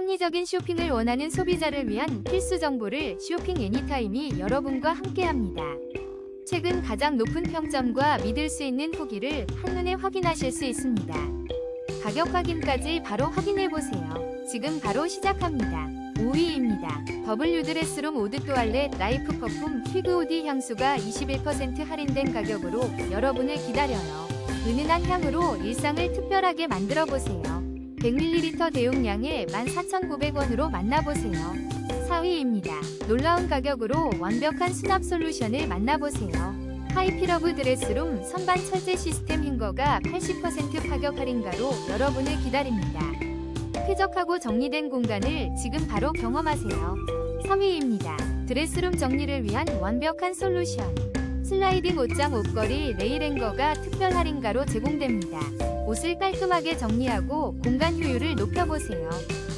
합리적인 쇼핑을 원하는 소비자를 위한 필수 정보를 쇼핑 애니타임이 여러분과 함께합니다. 최근 가장 높은 평점과 믿을 수 있는 후기를 한눈에 확인하실 수 있습니다. 가격 확인까지 바로 확인해 보세요. 지금 바로 시작합니다. 5위입니다. W 드레스룸 오드 또알렛 라이프 퍼퓸 오디 향수가 21% 할인된 가격으로 여러분을 기다려요. 은은한 향으로 일상을 특별하게 만들어 보세요. 100ml 대용량에 14,900원으로 만나보세요. 4위입니다. 놀라운 가격으로 완벽한 수납 솔루션을 만나보세요. 하이피러브 드레스룸 선반 철제 시스템 hin거가 80% 파격 할인가로 여러분을 기다립니다. 쾌적하고 정리된 공간을 지금 바로 경험하세요. 3위입니다. 드레스룸 정리를 위한 완벽한 솔루션. 슬라이딩 옷장 옷걸이 레일 행거가 특별 할인가로 제공됩니다. 옷을 깔끔하게 정리하고 공간 효율을 높여보세요.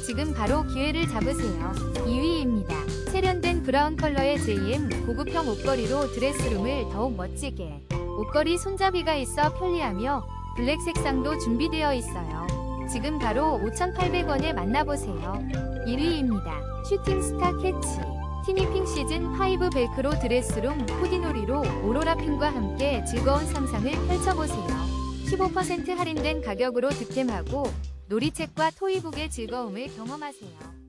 지금 바로 기회를 잡으세요. 2위입니다. 세련된 브라운 컬러의 JM 고급형 옷걸이로 드레스룸을 더욱 멋지게. 옷걸이 손잡이가 있어 편리하며 블랙 색상도 준비되어 있어요. 지금 바로 5,800원에 만나보세요. 1위입니다. 슈팅스타 캐치. 티니핑 시즌 5 벨크로 드레스룸 코디놀이로 오로라 핀과 함께 즐거운 상상을 펼쳐보세요. 15% 할인된 가격으로 득템하고 놀이책과 토이북의 즐거움을 경험하세요.